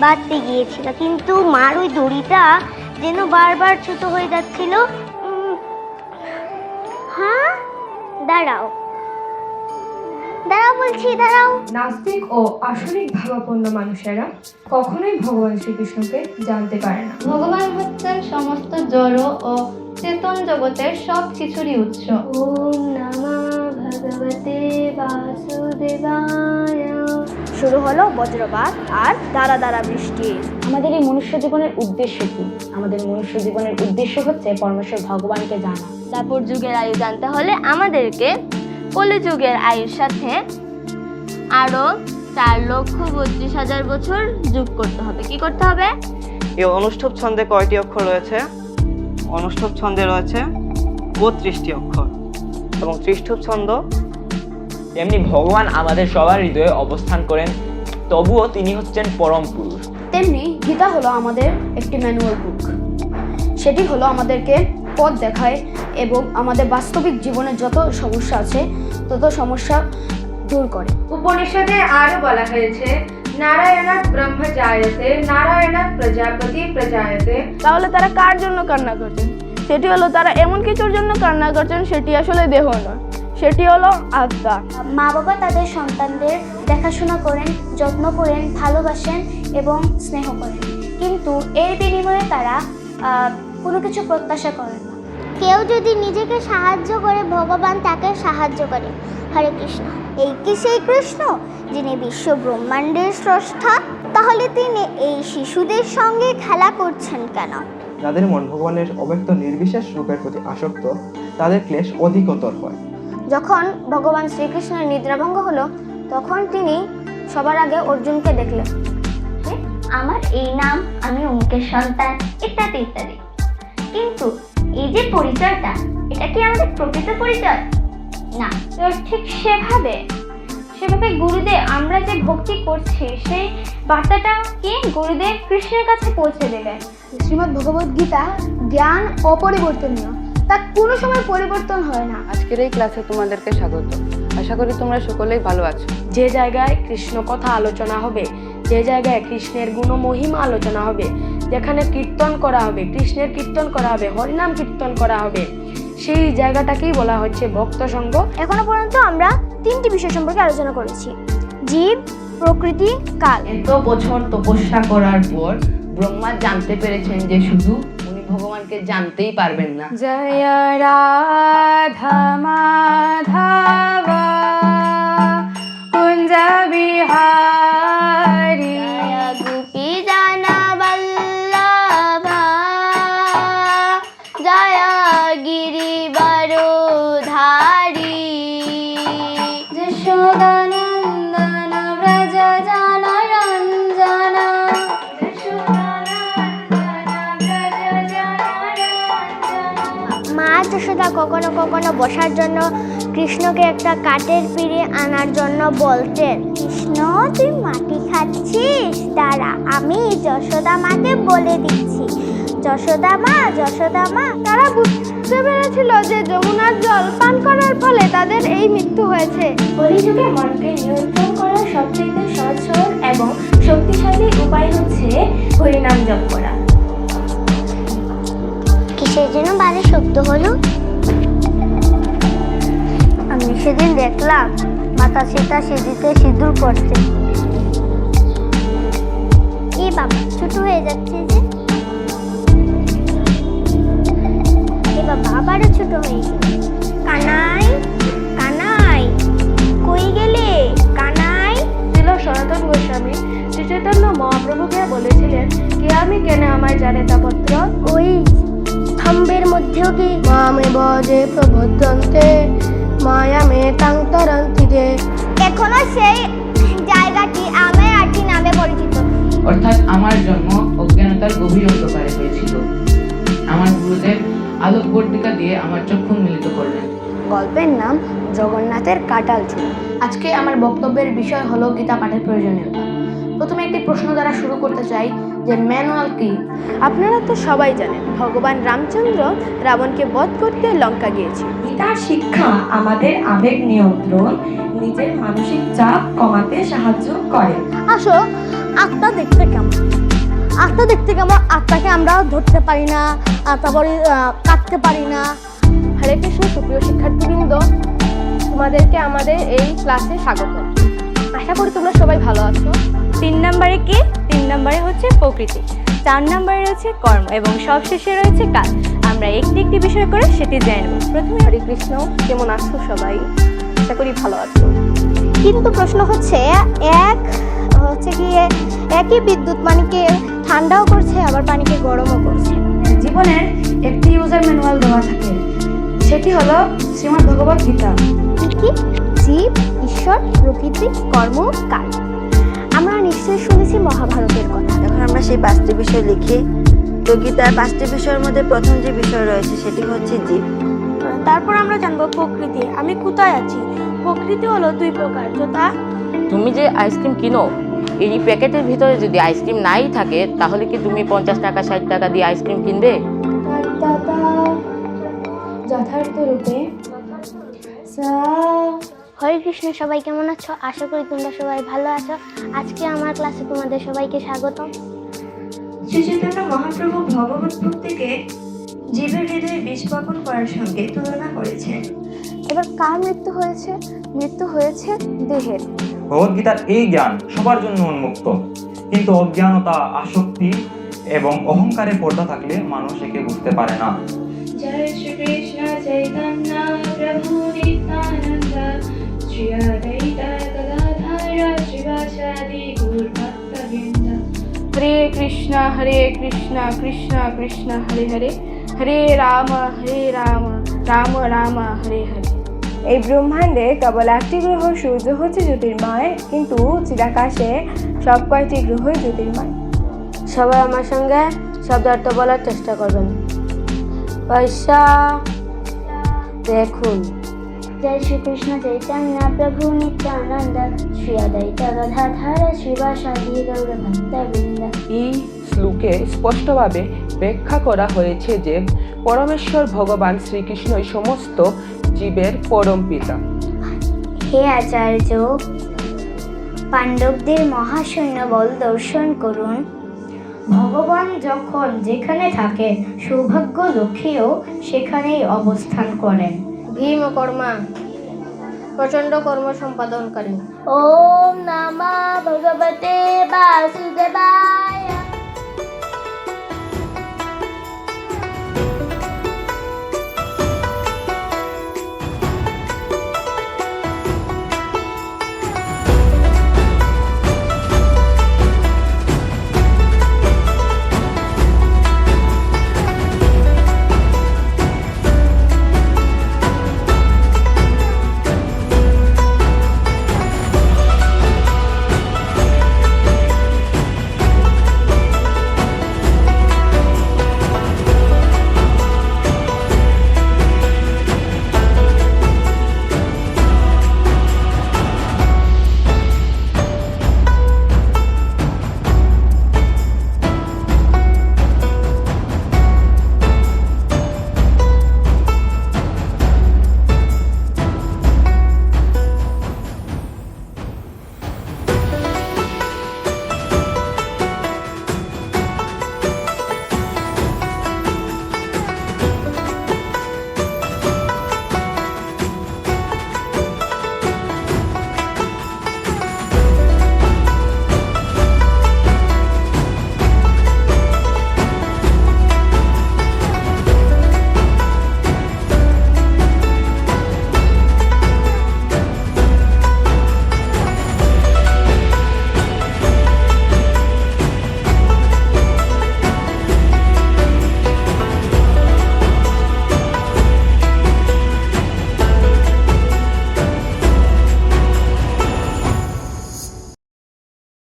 বাঁধতে গিয়েছিল কিন্তু মার ওই দড়িটা যেন বারবার ছোট হয়ে যাচ্ছিল। হ্যাঁ? দাঁড়াও। দাঁড়াও বলছি দাঁড়াও। নাস্তিক ও আসরিক ভাবাপন্ন মানুষেরা কখনোই ভগবান শ্রীকৃষ্ণকে জানতে পারে না। ভগবান হচ্ছেন সমস্ত জড় ও চেতন জগতের সব কিছুরই উৎস। ওম নমঃ ভগবতে বাসুদেবায়। শুরু হলো বজ্রপাত আর দাঁড়া দাঁড়া বৃষ্টি। আমাদের এই মনুষ্য জীবনের উদ্দেশ্য কি? আমাদের মনুষ্য জীবনের উদ্দেশ্য হচ্ছে পরমেশ্বর ভগবানকে জানা। তারপর যুগের আয়ু জানতে হলে আমাদেরকে কলিযুগের আয়ুর সাথে আরও চার লক্ষ বত্রিশ হাজার বছর যোগ করতে হবে। কি করতে হবে? এই অনুষ্ঠব ছন্দে কয়টি অক্ষর রয়েছে? অনুষ্ঠব ছন্দে রয়েছে বত্রিশটি অক্ষর। এবং ত্রিষ্ঠুপ ছন্দ তেমনি ভগবান আমাদের সবার হৃদয়ে অবস্থান করেন তবুও তিনি হচ্ছেন পরম পুরুষ। তেমনি গীতা হলো আমাদের একটি ম্যানুয়াল বুক সেটি হলো আমাদেরকে পথ দেখায় এবং আমাদের বাস্তবিক জীবনে যত সমস্যা আছে তত সমস্যা দূর করে। উপনিষদে আরও বলা হয়েছে নারায়ণাৎ ব্রহ্ম জায়তে প্রজাপতি প্রজায়তে। তাহলে তারা কার জন্য কান্না করছেন? সেটি হলো তারা এমন কিছুর জন্য কান্না করছেন সেটি আসলে দেহ নয়। সেটি হলো আত্মা মা বাবা তাদের সন্তানদের দেখাশোনা করেন যত্ন করেন ভালোবাসেন এবং স্নেহ করেন। কিন্তু এর বিনিময়ে তারা কোনো কিছু প্রত্যাশা করেন না। কেউ যদি নিজেকে সাহায্য করে ভগবান তাকে সাহায্য করে। হরে কৃষ্ণ। এই কি সেই কৃষ্ণ যিনি বিশ্ব ব্রহ্মাণ্ডের স্রষ্টা? তাহলে তিনি এই শিশুদের সঙ্গে খেলা করছেন কেন? যাদের মন ভগবানের অব্যক্ত নির্বিশেষ রূপের প্রতি আসক্ত তাদের ক্লেশ অধিকতর হয়। যখন ভগবান শ্রীকৃষ্ণের নিদ্রাভঙ্গ হলো, তখন তিনি সবার আগে অর্জুনকে দেখলেন। আমার এই নাম, আমি অমুকের সন্তান, ইত্যাদি ইত্যাদি। কিন্তু এই যে পরিচয়টা, এটা কি আমাদের প্রকৃত পরিচয়? না, তো ঠিক সেভাবে সেভাবে গুরুদেব, আমরা যে ভক্তি করছি, সেই বার্তাটা কি গুরুদেব কৃষ্ণের কাছে পৌঁছে দেবেন শ্রীমদ্ ভগবদ্গীতা জ্ঞান অপরিবর্তনীয়। তা কোনো সময় পরিবর্তন হয় না। আজকের এই ক্লাসে তোমাদেরকে স্বাগত। আশা করি তোমরা সকলেই ভালো আছো। যে জায়গায় কৃষ্ণ কথা আলোচনা হবে যে জায়গায় কৃষ্ণের গুণ মহিমা আলোচনা হবে যেখানে কীর্তন করা হবে কৃষ্ণের কীর্তন করা হবে হরিনাম কীর্তন করা হবে সেই জায়গাটাকেই বলা হচ্ছে ভক্ত সংঘ। এখনও পর্যন্ত আমরা তিনটি বিষয় সম্পর্কে আলোচনা করেছি। জীব প্রকৃতি কাল। এত বছর তপস্যা করার পর ব্রহ্মা জানতে পেরেছেন যে শুধু ভগবানকে জানতেই পারবেন না। জয় রাধা মাধব কুঞ্জ কখনো কখনো বসার জন্য কৃষ্ণকে একটা কাঠের পিড়ে আনার জন্য বলতেন কৃষ্ণ তুই মাটি খাচ্ছিস? দাঁড়া আমি যশোদা মাকে বলে দিচ্ছি। যশোদা মা যশোদা মা। তারা বুঝতে পেরেছিল যে যমুনার জল পান করার ফলে তাদের এই মৃত্যু হয়েছে। কলিযুগে মনকে নিয়ন্ত্রণ করার সবচেয়ে সহজ সরল এবং শক্তিশালী উপায় হচ্ছে হরিনাম জপ করা। কিসের জন্য বারে শব্দ হলো? সেদিন দেখলাম মাতা সীতা সেদিতে সিঁদুর করছে এ বাবা ছোট হয়ে যাচ্ছে যে। এ বাবা আবারও ছোট হয়ে গেল কানাই কানাই কই গেলে? কানাই। ছিল সনাতন গোস্বামী। শ্রী চৈতন্য মহাপ্রভুকে বলেছিলেন কে আমি কেন আমায় জানে তা পত্র? ওই স্তম্ভের মধ্যেও কি? মামে বজে প্রভদ্রন্তে মায়া মে তাং তরন্তি দে এখনও সেই জায়গাটি আমে আটি নামে পরিচিত। অর্থাৎ আমার জন্ম অজ্ঞানতার গভীর অন্ধকারে হয়েছিল। আমার গুরুদেব আলোক বর্তিকা দিয়ে আমার চক্ষু মিলিত করলেন। গল্পের নাম জগন্নাথের কাটাল চুল আজকে আমার বক্তব্যের বিষয় হলো গীতা পাঠের প্রয়োজনীয়তা। প্রথমে একটি প্রশ্ন দ্বারা শুরু করতে চাই যে ম্যানুয়াল কি আপনারা তো সবাই জানেন ভগবান রামচন্দ্র রাবণকে বধ করতে লঙ্কা গিয়েছিল। গীতার শিক্ষা আমাদের আবেগ নিয়ন্ত্রণ নিজের মানসিক চাপ কমাতে সাহায্য করে। আসো আত্মা দেখতে কেমন? আত্মা দেখতে কেমন? আত্মাকে আমরা ধরতে পারি না আর তারপরে কাটতে পারি না। হরে কৃষ্ণ সুপ্রিয় শিক্ষার্থীবৃন্দ তোমাদেরকে আমাদের এই ক্লাসে স্বাগত। আশা করি তোমরা সবাই ভালো আছো। তিন নম্বরে কি? তিন নম্বরে হচ্ছে প্রকৃতি চার নম্বরে রয়েছে কর্ম এবং সবশেষে রয়েছে কাজ। আমরা একটি একটি বিষয় করে সেটি জেনে নেব। প্রথমে হরে কৃষ্ণ কেমন আছো সবাই? আশা করি ভালো আছো। কিন্তু প্রশ্ন হচ্ছে এক হচ্ছে গিয়ে একই বিদ্যুৎ পানিকে ঠান্ডাও করছে আবার পানিকে গরমও করছে? জীবনের একটি ইউজার ম্যানুয়াল দেওয়া থাকে। সেটি হলো শ্রীমদ্ ভগবত গীতা। কি? কি জীব ঈশ্বর প্রকৃতি কর্ম কাল আমরা নিশ্চয়ই শুনেছি মহাভারতের কথা। এখন আমরা সেই পাঁচটি বিষয় লিখি। তো গীতার পাঁচটি বিষয়ের মধ্যে প্রথম যে বিষয় রয়েছে সেটি হচ্ছে জীব। তারপর আমরা জানব প্রকৃতি। আমি কোথায় আছি? প্রকৃতি হলো দুই প্রকার যথা তুমি যে আইসক্রিম কিনো এই প্যাকেটের ভিতরে যদি আইসক্রিম নাই থাকে তাহলে কি তুমি পঞ্চাশ টাকা ষাট টাকা দিয়ে আইসক্রিম কিনবে? যথার্থ রূপে হরে কৃষ্ণ সবাই কেমন আছো? আশা করি তোমরা সবাই ভালো আছো। আজকে আমার ক্লাসে তোমাদের সবাইকে স্বাগতম। শ্রী চৈতন্য মহাপ্রভু ভগবত ভক্তিকে জীবের হৃদয়ে বীজ বপন করার সঙ্গে তুলনা করেছেন। এবার কার মৃত্যু হয়েছে? মৃত্যু হয়েছে দেহের। ভগবদ্গীতার এই জ্ঞান সবার জন্য উন্মুক্ত। কিন্তু অজ্ঞানতা আসক্তি এবং অহংকারে পর্দা থাকলে মানুষ একে বুঝতে পারে না। জয় শ্রীকৃষ্ণ চৈতন্য প্রভু নিত্যানন্দ। হরে কৃষ্ণ হরে কৃষ্ণ কৃষ্ণ কৃষ্ণ হরে হরে হরে রাম হরে রাম রাম রাম হরে হরে এই ব্রহ্মাণ্ডে কেবল একটি গ্রহ সূর্য হচ্ছে জ্যোতির্ময় কিন্তু চিরাকাশে সব কয়টি গ্রহই জ্যোতির্ময়? সবাই আমার সঙ্গে শব্দার্থ বলার চেষ্টা করবেন। পয়সা দেখুন। জয় শ্রীকৃষ্ণ চৈতন্য প্রভু নিত্যানন্দ। শ্রী অদ্বৈত গদাধর শিবাসাদি গৌর ভক্তবৃন্দ এই শ্লোকে স্পষ্টভাবে ব্যাখ্যা করা হয়েছে যে পরমেশ্বর ভগবান শ্রীকৃষ্ণই সমস্ত জীবের পরম পিতা। হে আচার্য পাণ্ডবদের মহাসৈন্য বল দর্শন করুন। ভগবান যখন যেখানে থাকে সৌভাগ্য লক্ষ্মীও সেখানেই অবস্থান করেন। ভীম কর্মা প্রচণ্ড কর্ম সম্পাদন করেন ওম নামা ভগবতে বাসুদেবায়।